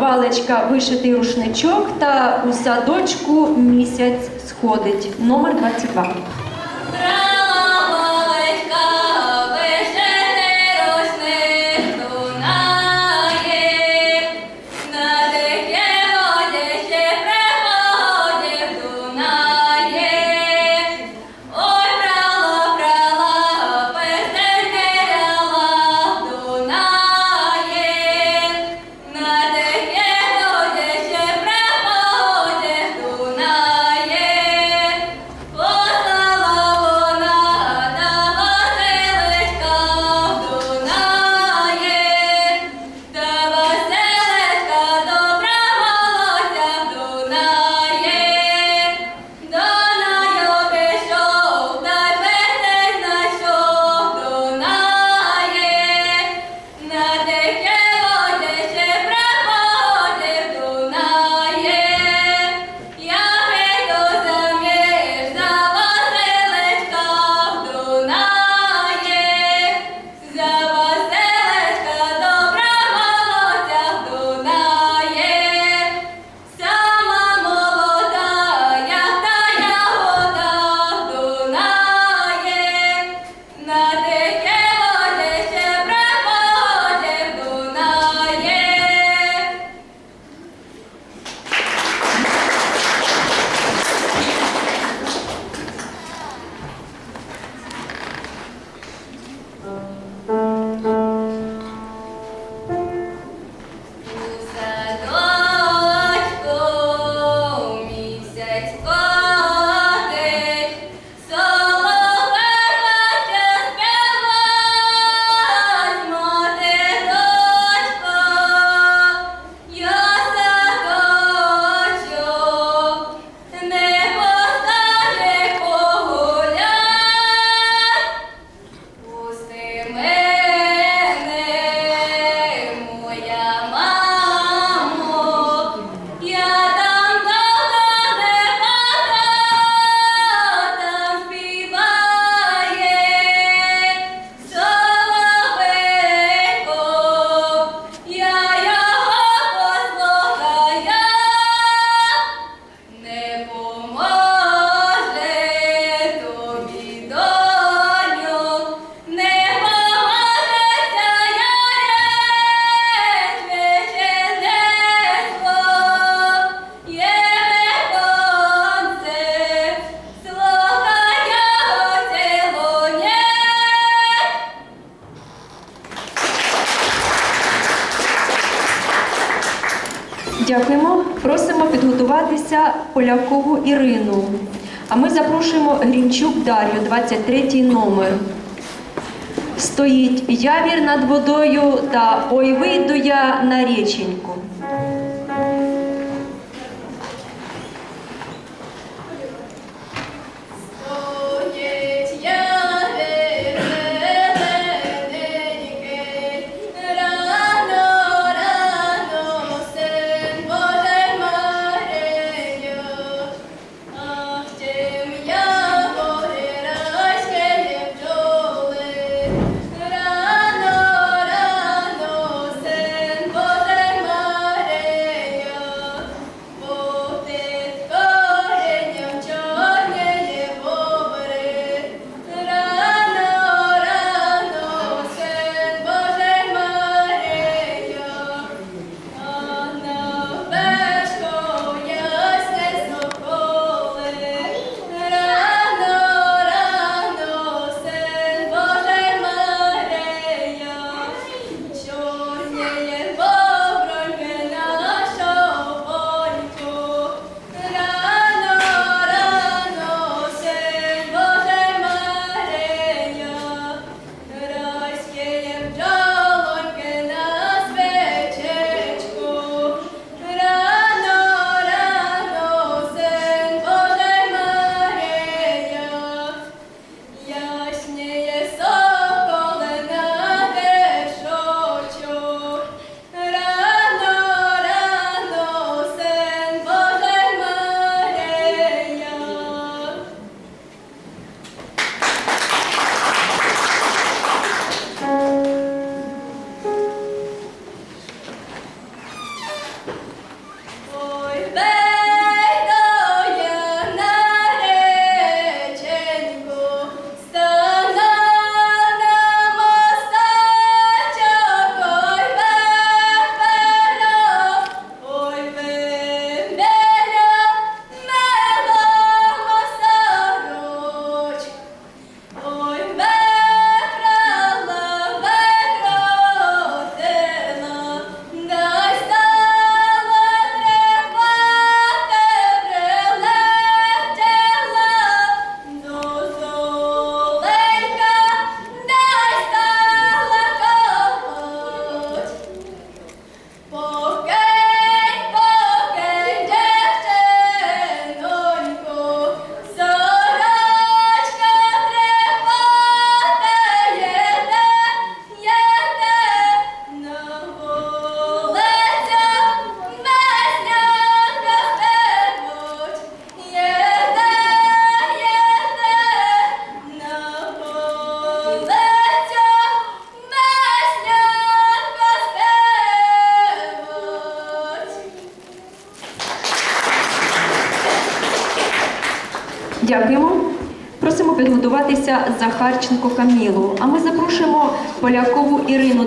Валечка вишитий рушничок та у садочку місяць сходить. Номер 22. 네, 수고. Дякуємо. Просимо підготуватися Полякову Ірину. А ми запрошуємо Грінчук Дар'ю, 23 номер. Стоїть явір над водою та ой вийду я на річеньку. Дякуємо. Просимо підготуватися Захарченко Камілу. А ми запрошуємо Полякову Ірину.